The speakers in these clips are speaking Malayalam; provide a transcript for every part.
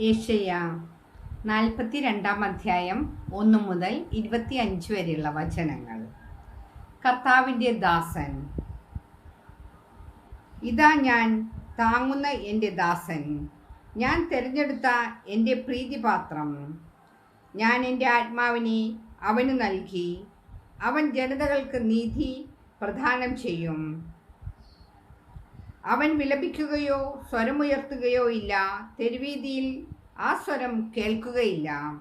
ഏഷ്യ നാൽപ്പത്തി രണ്ടാം അധ്യായം ഒന്ന് മുതൽ ഇരുപത്തി അഞ്ച് വരെയുള്ള വചനങ്ങൾ. കർത്താവിന്റെ ദാസൻ. ഇതാ ഞാൻ താങ്ങുന്ന എന്റെ ദാസൻ. ഞാൻ തിരഞ്ഞെടുത്ത എന്റെ പ്രീതിപാത്രം. ഞാൻ എന്റെ ആത്മാവിനെ അവന് നൽകി. അവൻ ജനതകൾക്ക് നീതി പ്രദാനം ചെയ്യും. അവൻ വിലപിക്കുകയോ സ്വരമുയർത്തുകയോ ഇല്ല. തെരുവീതിയിൽ ആ സ്വരം കേൾക്കുകയില്ല.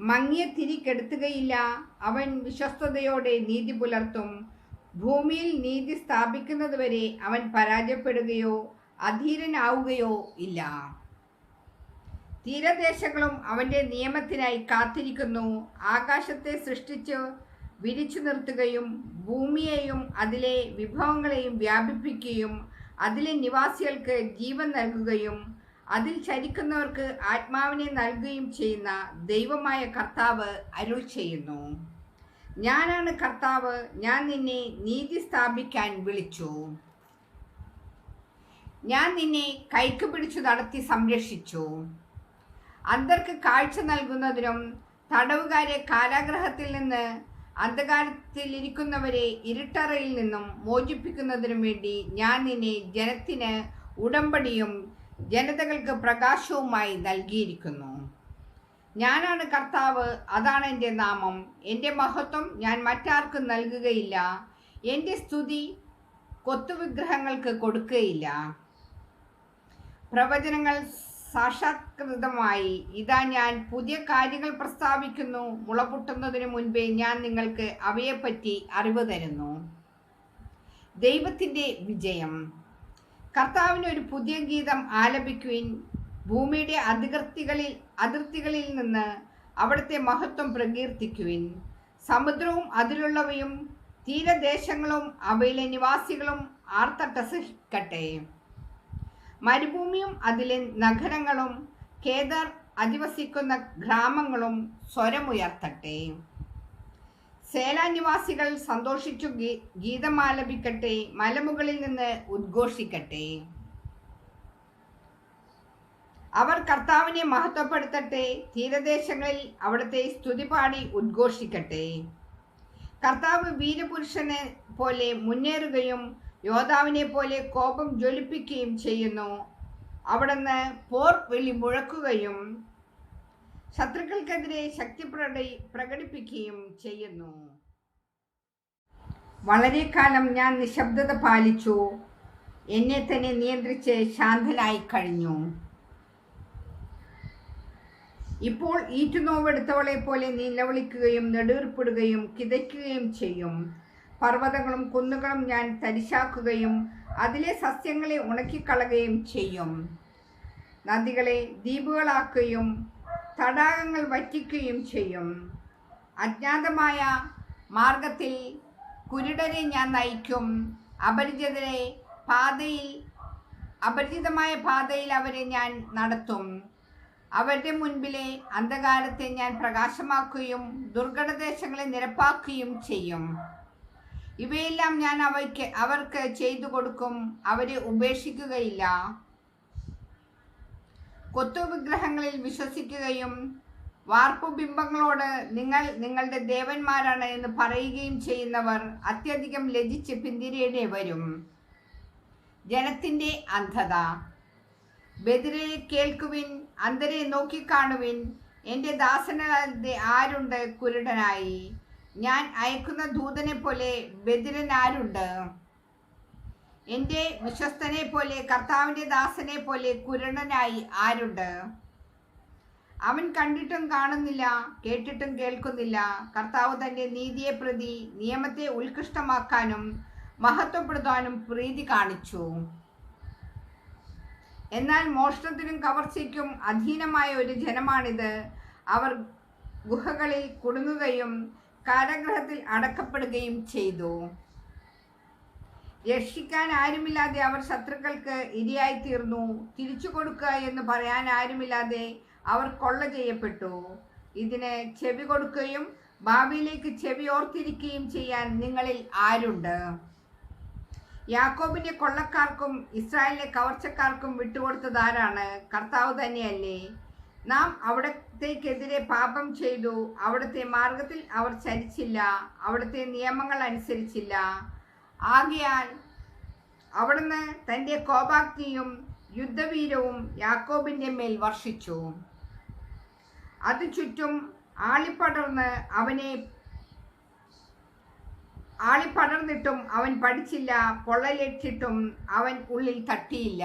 മങ്ങിയ തിരി കെടുത്തുകയില്ല. അവൻ വിശ്വസ്തയോടെ നീതി പുലർത്തും. ഭൂമിയിൽ നീതി സ്ഥാപിക്കുന്നതുവരെ അവൻ പരാജയപ്പെടുകയോ അധീരനാവുകയോ ഇല്ല. തീരദേശങ്ങളും അവന്റെ നിയമത്തിനായി കാത്തിരിക്കുന്നു. ആകാശത്തെ സൃഷ്ടിച്ച് വിരിച്ചു നിർത്തുകയും ഭൂമിയെയും അതിലെ വിഭവങ്ങളെയും വ്യാപിപ്പിക്കുകയും അതിലെ നിവാസികൾക്ക് ജീവൻ നൽകുകയും അതിൽ ചരിക്കുന്നവർക്ക് ആത്മാവിനെ നൽകുകയും ചെയ്യുന്ന ദൈവമായ കർത്താവ് അരുൾ ചെയ്യുന്നു. ഞാനാണ് കർത്താവ് ഞാൻ നിന്നെ നീതി സ്ഥാപിക്കാൻ വിളിച്ചു. ഞാൻ നിന്നെ കൈക്ക് പിടിച്ചു നടത്തി സംരക്ഷിച്ചു. അന്തർക്ക് കാഴ്ച നൽകുന്നതിനും തടവുകാരെ കാരാഗ്രഹത്തിൽ നിന്ന് അന്ധകാരത്തിൽ ഇരിക്കുന്നവരെ ഇരുട്ടറയിൽ നിന്നും മോചിപ്പിക്കുന്നതിനും വേണ്ടി ഞാൻ നിന്നെ ജനത്തിന് ഉടമ്പടിയും ജനതകൾക്ക് പ്രകാശവുമായി നൽകിയിരിക്കുന്നു. ഞാനാണ് കർത്താവ് അതാണ് എന്റെ നാമം. എന്റെ മഹത്വം ഞാൻ മറ്റാർക്കും നൽകുകയില്ല. എന്റെ സ്തുതി കൊത്തുവിഗ്രഹങ്ങൾക്ക് കൊടുക്കുകയില്ല. പ്രവചനങ്ങൾ സാക്ഷാത്കൃതമായി. ഇതാ ഞാൻ പുതിയ കാര്യങ്ങൾ പ്രസ്താവിക്കുന്നു. മുളപൊട്ടുന്നതിന് മുൻപേ ഞാൻ നിങ്ങൾക്ക് അവയെപ്പറ്റി അറിവ് തരുന്നു. ദൈവത്തിന്റെ വിജയം. കർത്താവിന് ഒരു പുതിയ ഗീതം ആലപിക്കുവിൻ. ഭൂമിയുടെ അതിർത്തികളിൽ അതിർത്തികളിൽ നിന്ന് അവിടുത്തെ മഹത്വം പ്രകീർത്തിക്കുവിൻ. സമുദ്രവും അതിലുള്ളവയും തീരദേശങ്ങളും അവയിലെ നിവാസികളും ആർത്തട്ടസിക്കട്ടെ. മരുഭൂമിയും അതിലെ നഗരങ്ങളും കേദർ അധിവസിക്കുന്ന ഗ്രാമങ്ങളും സ്വരമുയർത്തട്ടെ. സേലാനിവാസികൾ സന്തോഷിച്ചു ഗീതമാലപിക്കട്ടെ മലമുകളിൽ നിന്ന് ഉദ്ഘോഷിക്കട്ടെ. അവർ കർത്താവിനെ മഹത്വപ്പെടുത്തട്ടെ തീരദേശങ്ങളിൽ അവിടുത്തെ സ്തുതി പാടി ഉദ്ഘോഷിക്കട്ടെ. കർത്താവ് വീരപുരുഷനെ പോലെ മുന്നേറുകയും യോദ്ധാവിനെ പോലെ കോപം ജ്വലിപ്പിക്കുകയും ചെയ്യുന്നു. അവിടുന്ന് പോർ വിളി മുഴക്കുകയും ശത്രുക്കൾക്കെതിരെ ശക്തി പ്രകടി പ്രകടിപ്പിക്കുകയും ചെയ്യുന്നു. വളരെ കാലം ഞാൻ നിശബ്ദത പാലിച്ചു. എന്നെ തന്നെ നിയന്ത്രിച്ച് ശാന്തനായി കഴിഞ്ഞു. ഇപ്പോൾ ഈറ്റുനോവെടുത്തവളെ പോലെ നിലവിളിക്കുകയും നെടുവീർപ്പിടുകയും കിതയ്ക്കുകയും ചെയ്യും. പർവതങ്ങളും കുന്നുകളും ഞാൻ തരിശാക്കുകയും അതിലെ സസ്യങ്ങളെ ഉണക്കിക്കളയുകയും ചെയ്യും. നദികളെ ദ്വീപുകളാക്കുകയും തടാകങ്ങൾ വറ്റിക്കുകയും ചെയ്യും. അജ്ഞാതമായ മാർഗത്തിൽ കുരുടരെ ഞാൻ നയിക്കും. അപരിചിതരെ പാതയിൽ അപരിചിതമായ പാതയിൽ അവരെ ഞാൻ നടത്തും. അവരുടെ മുൻപിലെ അന്ധകാരത്തെ ഞാൻ പ്രകാശമാക്കുകയും ദുർഘടദേശങ്ങളെ നിരപ്പാക്കുകയും ചെയ്യും. ഇവയെല്ലാം ഞാൻ അവയ്ക്ക് അവർക്ക് ചെയ്തു കൊടുക്കും അവരെ ഉപേക്ഷിക്കുകയില്ല. കൊത്തുവിഗ്രഹങ്ങളിൽ വിശ്വസിക്കുകയും വാർപ്പുബിംബങ്ങളോട് നിങ്ങൾ നിങ്ങളുടെ ദേവന്മാരാണ് എന്ന് പറയുകയും ചെയ്യുന്നവർ അത്യധികം ലജിച്ച് പിന്തിരിയേണ്ടി വരും. ജനത്തിന്റെ അന്ധത. ബദിരെ കേൾക്കുവിൻ അന്തരെ നോക്കിക്കാണുവിൻ എന്റെ ദാസനാതെ ആരുണ്ട് കുരുടനായി? ഞാൻ അയക്കുന്ന ദൂതനെ പോലെ ബദിരൻ ആരുണ്ട് എന്റെ വിശ്വസ്തനെ പോലെ കർത്താവിന്റെ ദാസനെ പോലെ കുരണനായി ആരുണ്ട്? അവൻ കണ്ടിട്ടും കാണുന്നില്ല കേട്ടിട്ടും കേൾക്കുന്നില്ല. കർത്താവ് തന്റെ നീതിയെ പ്രതി നിയമത്തെ ഉത്കൃഷ്ടമാക്കാനും മഹത്വപ്പെടുത്താനും പ്രീതി കാണിച്ചു. എന്നാൽ മോഷണത്തിനും കവർച്ചയ്ക്കും അധീനമായ ഒരു ജനമാണിത്. അവർ ഗുഹകളിൽ കുടുങ്ങുകയും കാരാഗ്രഹത്തിൽ അടക്കപ്പെടുകയും ചെയ്തു. രക്ഷിക്കാൻ ആരുമില്ലാതെ അവർ ശത്രുക്കൾക്ക് ഇരയായി തീർന്നു തിരിച്ചു കൊടുക്കുക എന്ന് പറയാൻ ആരുമില്ലാതെ അവർ കൊള്ള ചെയ്യപ്പെട്ടു. ഇതിന് ചെവി കൊടുക്കുകയും ഭാവിയിലേക്ക് ചെവി ഓർത്തിരിക്കുകയും ചെയ്യാൻ നിങ്ങളിൽ ആരുണ്ട്? യാക്കോബിന്റെ കൊള്ളക്കാർക്കും ഇസ്രായേലിലെ കവർച്ചക്കാർക്കും വിട്ടുകൊടുത്തത് ആരാണ്? കർത്താവ് തന്നെയല്ലേ. നാം അവിടത്തേക്കെതിരെ പാപം ചെയ്തു. അവിടുത്തെ മാർഗത്തിൽ അവർ ചരിച്ചില്ല. അവിടുത്തെ നിയമങ്ങൾ അനുസരിച്ചില്ല. ആകയാൽ അവിടുന്ന് തന്റെ കോപാഗ്നിയും യുദ്ധവീരവും യാക്കോബിന്റെ മേൽ വർഷിച്ചു. അത് ചുറ്റും ആളിപ്പടർന്ന് അവനെ ആളിപ്പടർന്നിട്ടും അവൻ പഠിച്ചില്ല പൊള്ളലേറ്റിട്ടും അവൻ ഉള്ളിൽ തട്ടിയില്ല.